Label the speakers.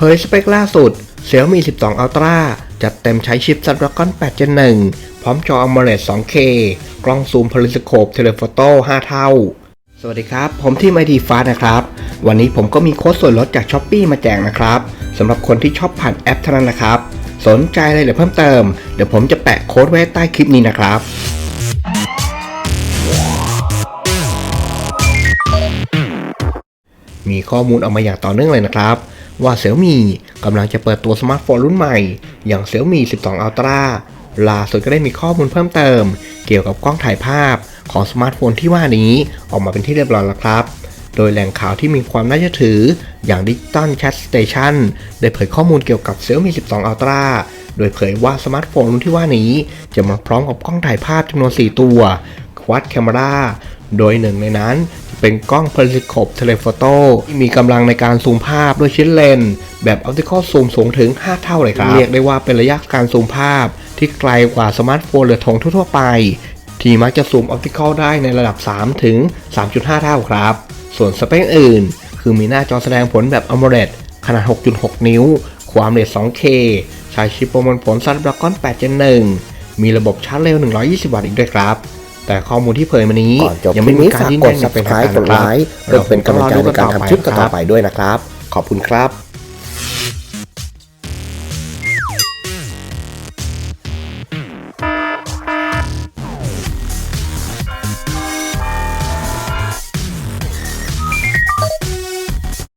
Speaker 1: เผยสเปคล่าสุด Xiaomi 12 Ultra จัดเต็มใช้ชิป Snapdragon 8 Gen 1 พร้อมจอ AMOLED 2K กล้องซูม Periscope Telephoto 5เท่า สวัสดีครับ ผมที่ไมดีฟ้านะครับ วันนี้ผมก็มีโค้ดส่วนลดจาก s h อ p e e มาแจกนะครับสำหรับคนที่ชอบผ่านแอปเท่านั้นนะครับ สนใจอะไรหรือเพิ่มเติม เดี๋ยวผมจะแปะโค้ดไว้ใต้คลิปนี้นะครับมีข้อมูลออกมาอย่างต่อเนื่องเลยนะครับ ว่า Xiaomi กำลังจะเปิดตัวสมาร์ทโฟนรุ่นใหม่ อย่าง Xiaomi 12 Ultra ล่าสุดก็ได้มีข้อมูลเพิ่มเติม เกี่ยวกับกล้องถ่ายภาพของสมาร์ทโฟนที่ว่านี้ออกมาเป็นที่เรียบร้อยแล้วครับ โดยแหล่งข่าวที่มีความน่าเชื่อถืออย่าง Digital Chat Station ได้เผยข้อมูลเกี่ยวกับ Xiaomi 12 Ultra โดยเผยว่าสมาร์ทโฟนรุ่นที่ว่านี้ จะมาพร้อมกับกล้องถ่ายภาพจำนวน 4 ตัว Quad Camera โดยหนึ่งในนั้น เป็นกล้อง Periscope Telephoto ที่มีกำลังในการซูมภาพด้วยชิ้นเลนส์แบบ Optical Zoom สูงถึง 5 เท่าเลยครับ เรียกได้ว่าเป็นระยะการซูมภาพ ที่ไกลกว่าสมาร์ทโฟนเรือธงทั่วๆไป ที่มักจะซูมออปติคอลได้ในระดับ 3 ถึง 3.5 เท่าครับ ส่วนสเปคอื่น คือมีหน้าจอแสดงผลแบบ AMOLED ขนาด 6.6 นิ้ว ความเร็ว 2K ใช้ชิปประมวลผล Snapdragon 8 Gen 1มีระบบชาร์จเร็ว 120 วัตต์อีกด้วยครับ แต่ข้อมูลที่เผยมานี้
Speaker 2: ก่อนจบ
Speaker 1: ยัง
Speaker 2: คลิ
Speaker 1: ไม่
Speaker 2: ป
Speaker 1: มี
Speaker 2: นี้
Speaker 1: การ
Speaker 2: ฝาก
Speaker 1: ยืน
Speaker 2: ก
Speaker 1: ยั
Speaker 2: ด
Speaker 1: นอย่างเป็นทาง
Speaker 2: subscribe
Speaker 1: การ
Speaker 2: กดไลค์
Speaker 1: เรา
Speaker 2: เพื่อเป็นกำลังใจในการทำคลิปต่อๆไปด้วยนะครับ
Speaker 1: ขอบคุณครับ